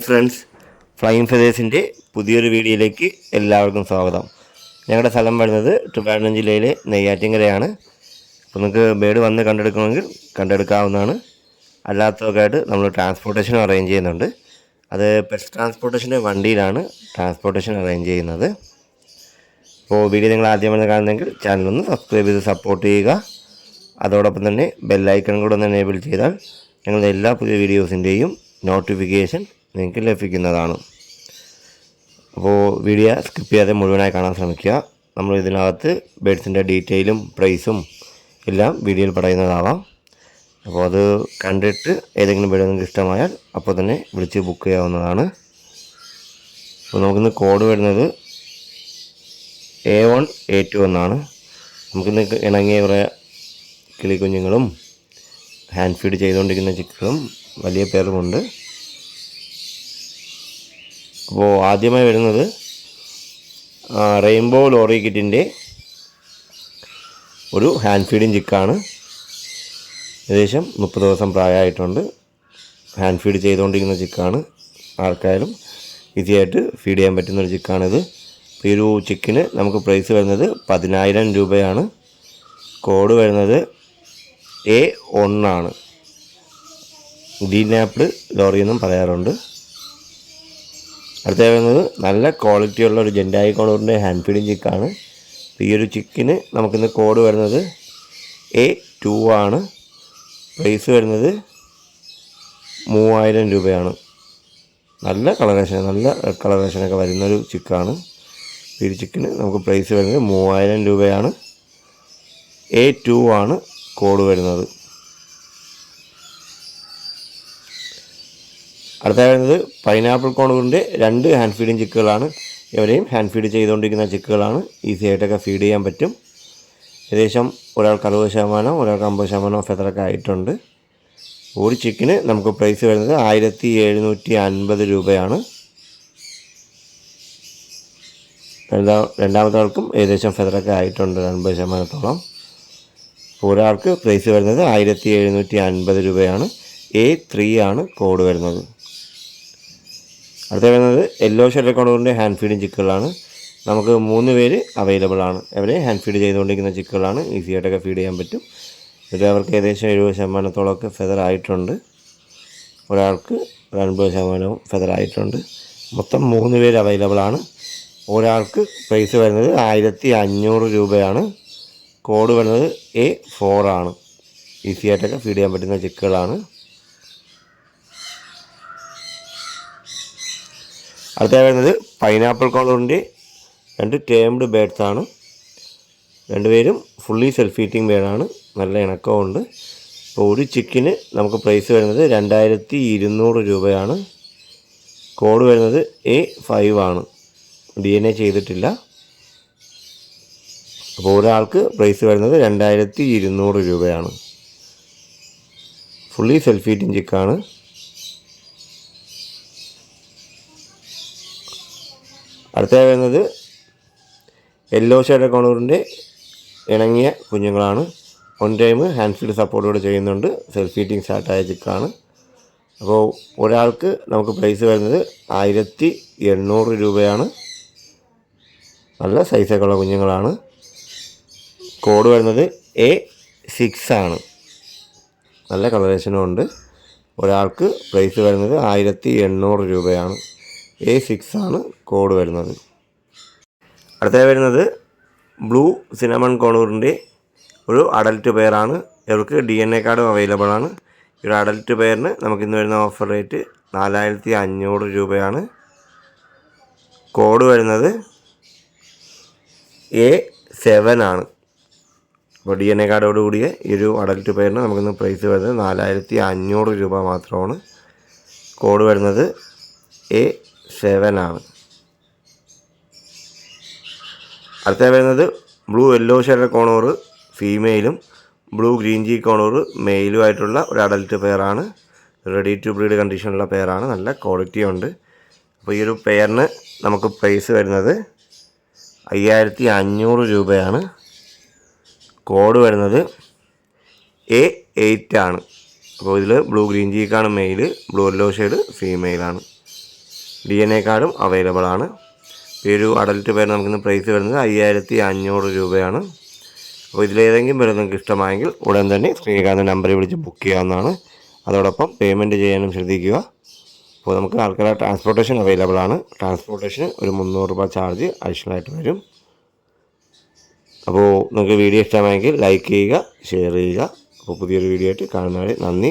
Friends flying ഫെതേഴ്സിന്റെ പുതിയൊരു വീഡിയോയിലേക്ക് എല്ലാവർക്കും സ്വാഗതം. ഞങ്ങളുടെ സ്ഥലം വരുന്നത് ട്രിവാൻഡ്രം ജില്ലയിലെ നെയ്യാറ്റിങ്കരയാണ്. അപ്പോൾ നിങ്ങൾക്ക് ബേഡ് വന്ന് കണ്ടെടുക്കണമെങ്കിൽ കണ്ടെടുക്കാവുന്നതാണ്. അല്ലാത്തതൊക്കെ ആയിട്ട് നമ്മൾ ട്രാൻസ്പോർട്ടേഷൻ അറേഞ്ച് ചെയ്യുന്നുണ്ട്. അത് പെറ്റ് ട്രാൻസ്പോർട്ടേഷന്റെ വണ്ടിയിലാണ് ട്രാൻസ്പോർട്ടേഷൻ അറേഞ്ച് ചെയ്യുന്നത്. അപ്പോൾ വീഡിയോ നിങ്ങൾ ആദ്യമായി കാണുന്നെങ്കിൽ ചാനലൊന്ന് സബ്സ്ക്രൈബ് ചെയ്ത് സപ്പോർട്ട് ചെയ്യുക. അതോടൊപ്പം തന്നെ ബെല്ലൈക്കൺ കൂടെ ഒന്ന് എനേബിൾ ചെയ്താൽ ഞങ്ങളുടെ എല്ലാ പുതിയ വീഡിയോസിന്റെയും നോട്ടിഫിക്കേഷൻ നിങ്ങൾക്ക് ലഭിക്കുന്നതാണ്. അപ്പോൾ വീഡിയോ സ്കിപ്പ് ചെയ്യാതെ മുഴുവനായി കാണാൻ ശ്രമിക്കുക. നമ്മൾ ഇതിനകത്ത് ബേഡ്സിന്റെ ഡീറ്റെയിലും പ്രൈസും എല്ലാം വീഡിയോയിൽ പറയുന്നതാവാം. അപ്പോൾ അത് കണ്ടിട്ട് ഏതെങ്കിലും ബേഡ് നിങ്ങൾക്ക് ഇഷ്ടമായാൽ അപ്പോൾ തന്നെ വിളിച്ച് ബുക്ക് ചെയ്യാവുന്നതാണ്. അപ്പോൾ നമുക്കിന്ന് കോഡ് വരുന്നത് എ വൺ എ ടു എന്നാണ്. നമുക്കിന്ന് ഇണങ്ങിയ കുറേ കിളിക്കുഞ്ഞുങ്ങളും ഹാൻഡ് ഫീഡ് ചെയ്തുകൊണ്ടിരിക്കുന്ന ചിക്കുകളും വലിയ പേരുമുണ്ട്. അപ്പോൾ ആദ്യമായി വരുന്നത് റെയിൻബോ ലോറി കിറ്റിന്റെ ഒരു ഹാൻഡ് ഫീഡിങ് ചിക്കാണ്. ഏകദേശം മുപ്പത് ദിവസം പ്രായമായിട്ടുണ്ട്. ഹാൻഡ് ഫീഡ് ചെയ്തുകൊണ്ടിരിക്കുന്ന ചിക്കാണ്. ആർക്കായാലും ഈസിയായിട്ട് ഫീഡ് ചെയ്യാൻ പറ്റുന്ന ഒരു ചിക്കാണിത്. ഈ ഒരു ചിക്കിന് നമുക്ക് പ്രൈസ് വരുന്നത് പതിനായിരം രൂപയാണ്. കോഡ് വരുന്നത് എ ഒന്നാണ്. ഗ്രീൻ ആപ്പിൾ ലോറി എന്നും പറയാറുണ്ട്. അടുത്ത വരുന്നത് നല്ല ക്വാളിറ്റിയുള്ള ഒരു ജെൻഡായി കോണൂറിന്റെ ഹാൻഡ് ഫീഡിങ് ചിക്കാണ് ഈ ഒരു ചിക്കിന് നമുക്കിന്ന് കോഡ് വരുന്നത് എ ടു ആണ്. പ്രൈസ് വരുന്നത് മൂവായിരം രൂപയാണ്. നല്ല കളറേഷൻ നല്ല കളറേഷനൊക്കെ വരുന്നൊരു ചിക്കാണ് ഈ ചിക്കിന് നമുക്ക് പ്രൈസ് വരുന്നത് മൂവായിരം രൂപയാണ്. എ ടു ആണ് കോഡ് വരുന്നത്. അടുത്ത വരുന്നത് പൈനാപ്പിൾ കോണൂറിന്റെ രണ്ട് ഹാൻഡ് ഫീഡിങ് ചിക്കുകളാണ്. ഇവരെയും ഹാൻഡ് ഫീഡ് ചെയ്തുകൊണ്ടിരിക്കുന്ന ചിക്കുകളാണ്. ഈസി ആയിട്ടൊക്കെ ഫീഡ് ചെയ്യാൻ പറ്റും. ഏകദേശം ഒരാൾക്ക് അറുപത് ശതമാനം ഒരാൾക്ക് അമ്പത് ശതമാനം ഫെതറൊക്കെ ആയിട്ടുണ്ട്. ഒരു ചിക്കിന് നമുക്ക് പ്രൈസ് വരുന്നത് ആയിരത്തി എഴുന്നൂറ്റി അൻപത് രൂപയാണ്. രണ്ടാ രണ്ടാമത്തെ ആൾക്കും ഏകദേശം ഫെതറൊക്കെ ആയിട്ടുണ്ട് അൻപത് ശതമാനത്തോളം. ഒരാൾക്ക് പ്രൈസ് വരുന്നത് ആയിരത്തി എഴുന്നൂറ്റി അൻപത് രൂപയാണ്. എ ത്രീ ആണ് കോഡ് വരുന്നത്. അടുത്ത വരുന്നത് യെല്ലോ ഷെഡ് കോണൂറിന്റെ ഹാൻഡ് ഫീഡിങ് ചിക്കുകളാണ് നമുക്ക് മൂന്ന് പേര് അവൈലബിൾ ആണ്. അവരെ ഹാൻഡ് ഫീഡ് ചെയ്തുകൊണ്ടിരിക്കുന്ന ചിക്കുകളാണ് ഈസി ആയിട്ടൊക്കെ ഫീഡ് ചെയ്യാൻ പറ്റും. ഇത് അവർക്ക് ഏകദേശം എഴുപത് ശതമാനത്തോളമൊക്കെ ഫെദർ ആയിട്ടുണ്ട്. ഒരാൾക്ക് ഒരു അൻപത് ശതമാനവും ഫെദർ ആയിട്ടുണ്ട്. മൊത്തം മൂന്ന് പേര് അവൈലബിൾ ആണ്. ഒരാൾക്ക് പ്രൈസ് വരുന്നത് ആയിരത്തി അഞ്ഞൂറ് രൂപയാണ്. കോഡ് വരുന്നത് എ ഫോറാണ് ഈസി ആയിട്ടൊക്കെ ഫീഡ് ചെയ്യാൻ പറ്റുന്ന ചിക്കുകളാണ് അടുത്ത വരുന്നത് പൈനാപ്പിൾ കോളറിന്റെ രണ്ട് ടേംഡ് ബേഡ്സ് ആണ്. രണ്ടുപേരും ഫുള്ളി സെൽഫ് ഈറ്റിംഗ് ബേഡാണ് നല്ല ഇണക്കമുണ്ട് അപ്പോൾ ഒരു ചിക്കിന് നമുക്ക് പ്രൈസ് വരുന്നത് രണ്ടായിരത്തി ഇരുന്നൂറ് രൂപയാണ്. കോഡ് വരുന്നത് എ ഫൈവ് ആണ്. ഡി എൻ എ ചെയ്തിട്ടില്ല. അപ്പോൾ ഒരാൾക്ക് പ്രൈസ് വരുന്നത് രണ്ടായിരത്തി ഇരുന്നൂറ് രൂപയാണ് ഫുള്ളി സെൽഫ് ഈറ്റിംഗ് ചിക്കാണ് അടുത്തതായി വരുന്നത് യെല്ലോ ഷെയ്ഡ് കോണൂറിന്റെ ഇണങ്ങിയ കുഞ്ഞുങ്ങളാണ്. ഓൺ ടൈം ഹാൻഡ് ഫീഡ് സപ്പോർട്ടോടെ ചെയ്യുന്നുണ്ട്. സെൽഫ് ഈറ്റിംഗ് സ്റ്റാർട്ടായ ചിക്കാണ്. അപ്പോൾ ഒരാൾക്ക് നമുക്ക് പ്രൈസ് വരുന്നത് ആയിരത്തി എണ്ണൂറ് രൂപയാണ്. നല്ല സൈസൊക്കെ ഉള്ള കുഞ്ഞുങ്ങളാണ്. കോഡ് വരുന്നത് എ സിക്സ് ആണ്. നല്ല കളറേഷനും ഉണ്ട്. ഒരാൾക്ക് പ്രൈസ് വരുന്നത് ആയിരത്തി എണ്ണൂറ് രൂപയാണ്. എ സിക്സ് ആണ് കോഡ് വരുന്നത്. അടുത്തേ വരുന്നത് ബ്ലൂ സിനമൺ കോണൂറിന്റെ ഒരു അഡൽട്ട് പെയറാണ് ഇവർക്ക് ഡി എൻ എ കാർഡും അവൈലബിൾ ആണ്. ഈ ഒരു അഡൽട്ട് പെയറിന് നമുക്കിന്ന് വരുന്ന ഓഫർ റേറ്റ് നാലായിരത്തി അഞ്ഞൂറ് രൂപയാണ്. കോഡ് വരുന്നത് എ സെവൻ ആണ്. അപ്പോൾ ഡി എൻ എ കാർഡോട് കൂടിയ ഈ ഒരു അഡൽട്ട് പെയറിന് നമുക്കിന്ന് പ്രൈസ് വരുന്നത് നാലായിരത്തി അഞ്ഞൂറ് രൂപ മാത്രമാണ്. കോഡ് വരുന്നത് എ സെവൻ ആണ്. അടുത്ത വരുന്നത് ബ്ലൂ യെല്ലോ ഷെയ്ഡ് കോണോർ ഫീമെയിലും ബ്ലൂ ഗ്രീൻ ജി കോണോറ് മെയിലും ആയിട്ടുള്ള ഒരു അഡൽട്ട് പെയറാണ് റെഡി ടു ബ്രീഡ് കണ്ടീഷനുള്ള പെയറാണ് നല്ല ക്വാളിറ്റി ഉണ്ട്. അപ്പോൾ ഈ ഒരു പെയറിന് നമുക്ക് പ്രൈസ് വരുന്നത് അയ്യായിരത്തി അഞ്ഞൂറ് രൂപയാണ്. കോഡ് വരുന്നത് എ എയ്റ്റ് ആണ്. അപ്പോൾ ഇതിൽ ബ്ലൂ ഗ്രീൻ ജീക്കാണ് മെയിൽ ബ്ലൂ യെല്ലോ ഷെയ്ഡ് ഫീമെയിലാണ്. ഡി എൻ എ കാർഡും അവൈലബിൾ ആണ്. ഈ ഒരു അഡൽട്ട് പേര് നമുക്കിന്ന് പ്രൈസ് വരുന്നത് അയ്യായിരത്തി അഞ്ഞൂറ് രൂപയാണ്. അപ്പോൾ ഇതിലേതെങ്കിലും പേര് നിങ്ങൾക്ക് ഇഷ്ടമായെങ്കിൽ ഉടൻ തന്നെ ശ്രീകാന്ത നമ്പറിൽ വിളിച്ച് ബുക്ക് ചെയ്യാവുന്നതാണ്. അതോടൊപ്പം പേയ്മെന്റ് ചെയ്യാനും ശ്രദ്ധിക്കുക. അപ്പോൾ നമുക്ക് ആൾക്കാരെ ട്രാൻസ്പോർട്ടേഷൻ അവൈലബിൾ ആണ്. ട്രാൻസ്പോർട്ടേഷന് ഒരു മുന്നൂറ് രൂപ ചാർജ് അഡീഷണൽ ആയിട്ട് വരും. അപ്പോൾ നിങ്ങൾക്ക് വീഡിയോ ഇഷ്ടമായെങ്കിൽ ലൈക്ക് ചെയ്യുക ഷെയർ ചെയ്യുക. അപ്പോൾ പുതിയൊരു വീഡിയോ ആയിട്ട് കാണുന്നവരെ നന്ദി.